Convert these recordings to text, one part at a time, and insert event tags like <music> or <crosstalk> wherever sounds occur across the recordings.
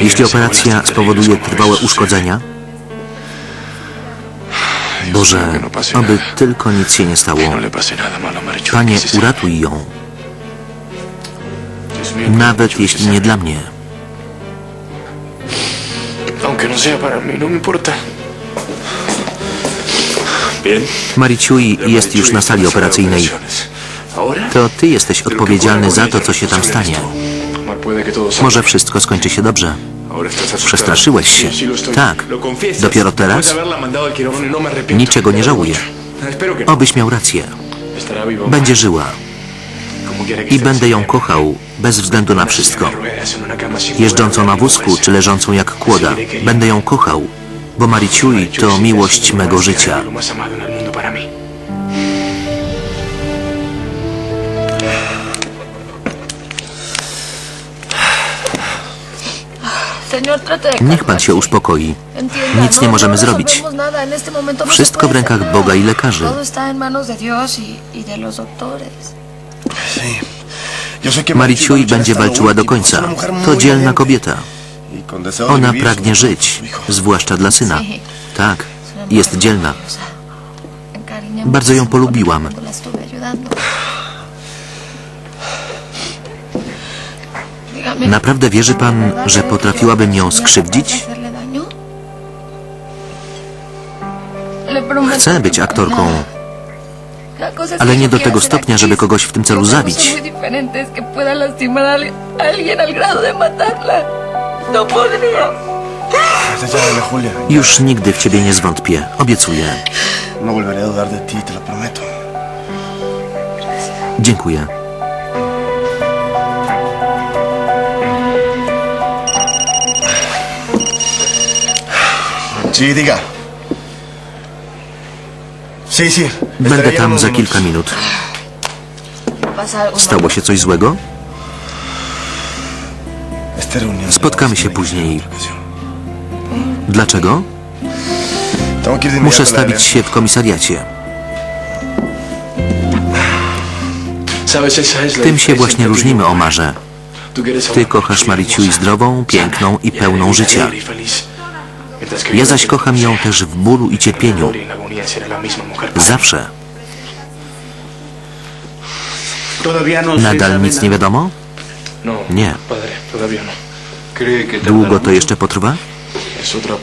Jeśli operacja spowoduje trwałe uszkodzenia, Boże, oby tylko nic się nie stało. Panie, uratuj ją, nawet jeśli nie dla mnie. Aunque no sea para mí, no me importa. Bien. Mariciui jest już na sali operacyjnej. To ty jesteś odpowiedzialny za to, co się tam stanie. Może wszystko skończy się dobrze. Przestraszyłeś się. Tak. Dopiero teraz? Niczego nie żałuję. Obyś miał rację. Będzie żyła. I będę ją kochał, bez względu na wszystko. Jeżdżącą na wózku, czy leżącą jak kłoda. Będę ją kochał, bo Mariciui to miłość mego życia. Niech pan się uspokoi. Nic nie możemy zrobić. Wszystko w rękach Boga i lekarzy. Mariciui będzie walczyła do końca. To dzielna kobieta. Ona pragnie żyć, zwłaszcza dla syna. Tak, jest dzielna. Bardzo ją polubiłam. Naprawdę wierzy pan, że potrafiłabym ją skrzywdzić? Chcę być aktorką, ale nie do tego stopnia, żeby kogoś w tym celu zabić. Już nigdy w ciebie nie zwątpię, obiecuję. No Sí, diga. Sí, sí. Będę tam za kilka minut. Stało się coś złego? Spotkamy się później. Dlaczego? Muszę stawić się w komisariacie. Tym się właśnie y różnimy. Omarze. Ty kochasz mujer Mariciui hermosa, zdrową, piękną i sana, pełną y życia. Ja zaś kocham ją też w bólu i En cierpieniu. Zawsze. Nadal nic nie wiadomo? No, Nie. no. ¿Cree que Długo to jeszcze potrwa?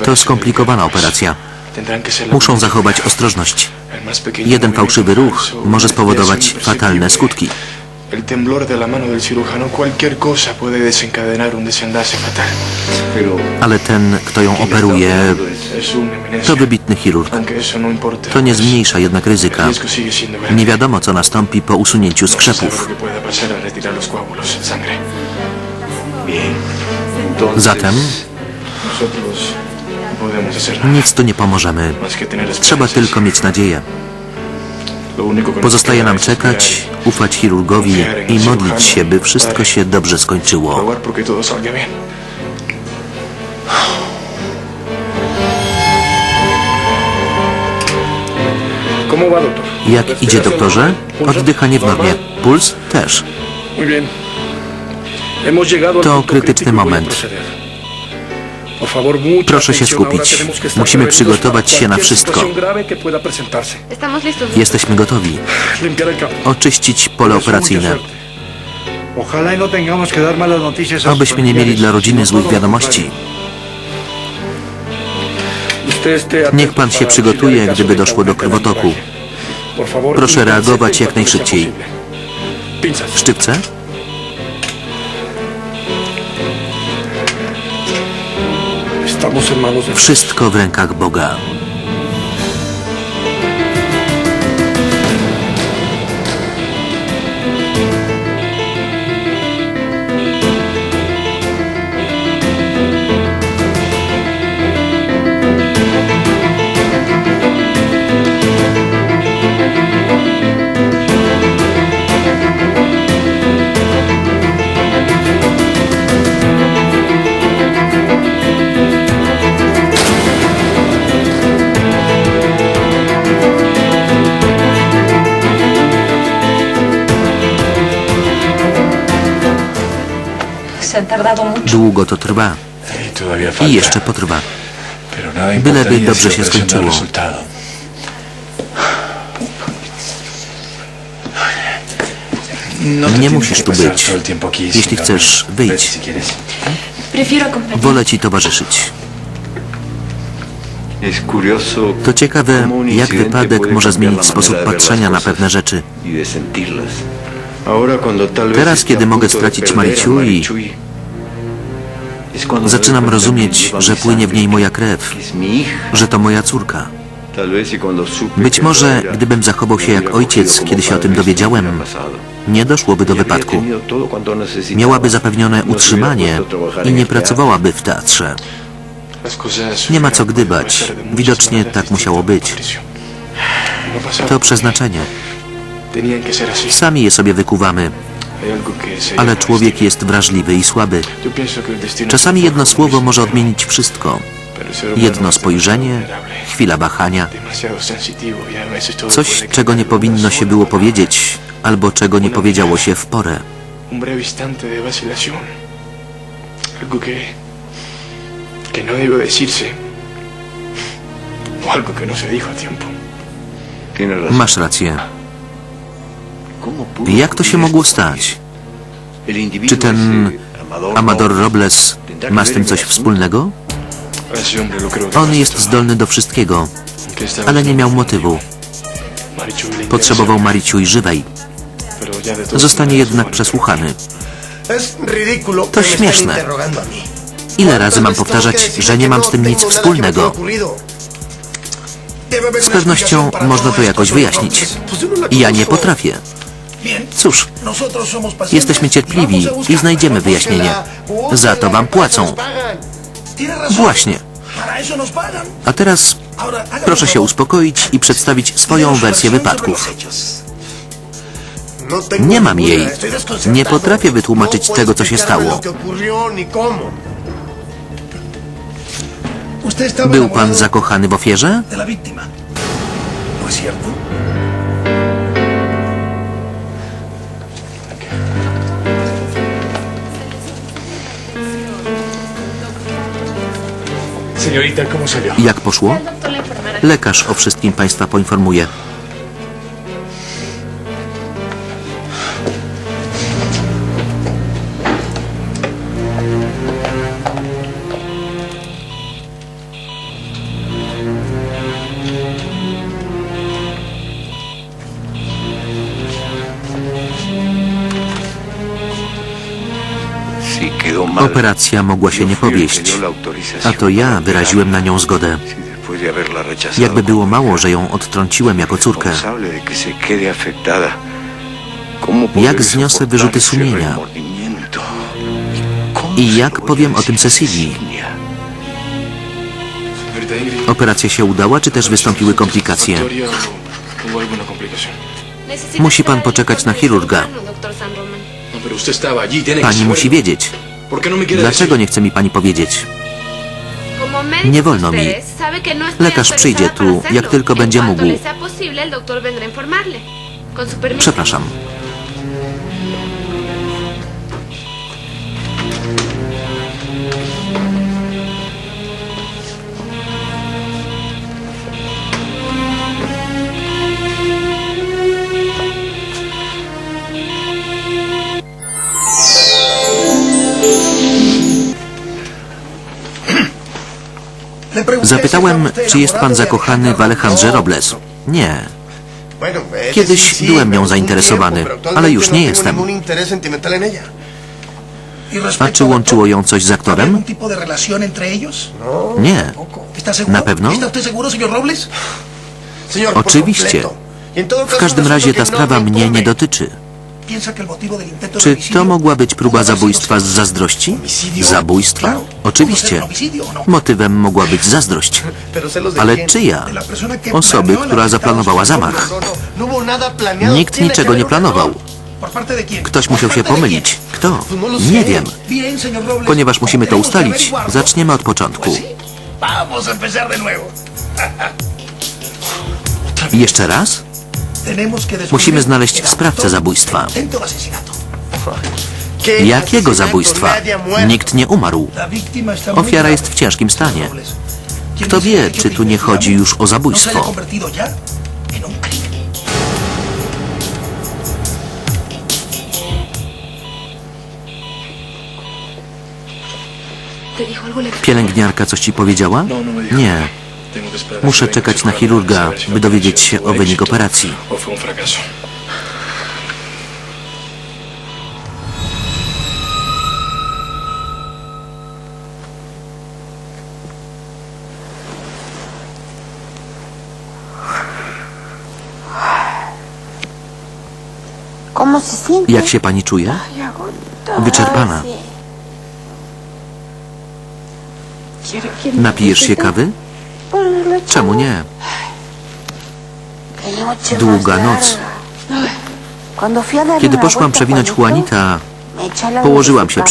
To skomplikowana operacja. Muszą zachować ostrożność. Jeden fałszywy ruch może spowodować fatalne skutki. El temblor de la mano del cirujano, cualquier cosa puede desencadenar un desenlace fatal. Pero Ale ten, kto ją operuje, to wybitny chirurg. No. To nie zmniejsza jednak ryzyka. Nie wiadomo, co nastąpi po usunięciu No skrzepów. Zatem nic tu nie pomożemy. Trzeba tylko mieć nadzieję. Pozostaje nam czekać, ufać chirurgowi i modlić się, by wszystko się dobrze skończyło. Jak idzie, doktorze? Oddychanie w normie. Puls też. To krytyczny moment. Proszę się skupić. Musimy przygotować się na wszystko. Jesteśmy gotowi. Oczyścić pole operacyjne. Y no tengamos que dar malas noticias a sus Obyśmy nie mieli dla rodziny złych wiadomości. Niech pan się przygotuje, gdyby doszło do krwotoku. Proszę reagować jak najszybciej. Szczypce? Wszystko w rękach Boga. Długo to trwa. I jeszcze potrwa. Byleby dobrze si się skończyło. No Nie tienes musisz tu być. Jeśli chcesz, wyjdź. Acompañar. Wolę ci towarzyszyć. To ciekawe, jak wypadek może zmienić sposób patrzenia na pewne rzeczy. y Teraz, kiedy mogę stracić perder Zaczynam rozumieć, że płynie w niej moja krew, że to moja córka. Być może, gdybym zachował się jak ojciec, kiedy się o tym dowiedziałem, nie doszłoby do wypadku. Miałaby zapewnione utrzymanie i nie pracowałaby w teatrze. Nie ma co gdybać. Widocznie tak musiało być. To przeznaczenie. Sami je sobie wykuwamy, Ale człowiek jest wrażliwy i słaby. Czasami jedno słowo może odmienić wszystko. Jedno es spojrzenie, chwila wahania, y coś, czego nie powinno się było powiedzieć, albo czego nie powiedziało się w porę. Algo que. que no debe decirse. O algo que no se dijo a tiempo. Tienes razón. Masz rację. ¿Cómo pudo Jak to się mogło stać? Czy ten Amador, Robles, ma z tym coś wspólnego? On jest zdolny do wszystkiego, ale nie miał motywu. Potrzebował Mariciuj żywej. Zostanie jednak przesłuchany. To śmieszne. Ile razy mam ¿Cuántas veces powtarzać, że nie mam z tym nic wspólnego? Z pewnością można to jakoś wyjaśnić. Ja nie potrafię. Cóż, jesteśmy y cierpliwi i znajdziemy wyjaśnienie. Za to wam płacą. Właśnie. A teraz proszę się uspokoić i przedstawić swoją wersję wypadków. No Nie mam jej. Nie potrafię wytłumaczyć No tego, co się stało. Był pan zakochany w ofierze? Jak poszło? Lekarz o wszystkim państwa poinformuje. Operacja mogła się nie powieść, a to ja wyraziłem na nią zgodę. Jakby było mało, że ją odtrąciłem jako córkę. responsable de que se quede afectada. ¿Cómo podré Jak zniosę wyrzuty sumienia? ¿Cómo I jak powiem o tym Cecilii? Operacja się udała, czy też wystąpiły komplikacje? Musi pan poczekać na chirurga. No, Pani musi wiedzieć. ¿Por qué no Dlaczego nie chce mi pani powiedzieć? Nie Nie wolno mi. Lekarz przyjdzie tu, jak tylko będzie mógł. Przepraszam. Zapytałem, czy jest pan zakochany w Alejandrze. Robles. Nie. Kiedyś byłem nią zainteresowany, ale już nie jestem. A czy łączyło ją coś z ¿Había aktorem? Nie. ¿Na pewno? Oczywiście. W każdym razie ta sprawa mnie nie dotyczy. ¿Piensa que el motivo del intento de Czy to mogła być próba sido zabójstwa z zazdrości? Zabójstwa? Claro. ¿Pudo ser Oczywiście. no? Motywem mogła być zazdrość. <laughs> Ale czyja? Osoby, która zaplanowała zamach. No, no, no. Nikt niczego nie planował. Ktoś ¿Por musiał się pomylić. Kto? No Nie wiem. Ponieważ musimy to ustalić, zaczniemy od początku. Jeszcze raz? Musimy znaleźć sprawcę zabójstwa. del intento de asesinato. ¿Qué Jakiego zabójstwa? Nikt nie umarł. Ofiara jest w ciężkim stanie. Robles. ¿Quién Kto wie, czy tu nie chodzi już o no zabójstwo? Pielęgniarka coś ci powiedziała? No, no. Nie. Muszę czekać na chirurga, by dowiedzieć się o éxito operacji. Jak się pani czuje? Wyczerpana. Napijesz się kawy? Czemu nie? Długa noc. Kiedy poszłam przewinąć Juanita, położyłam się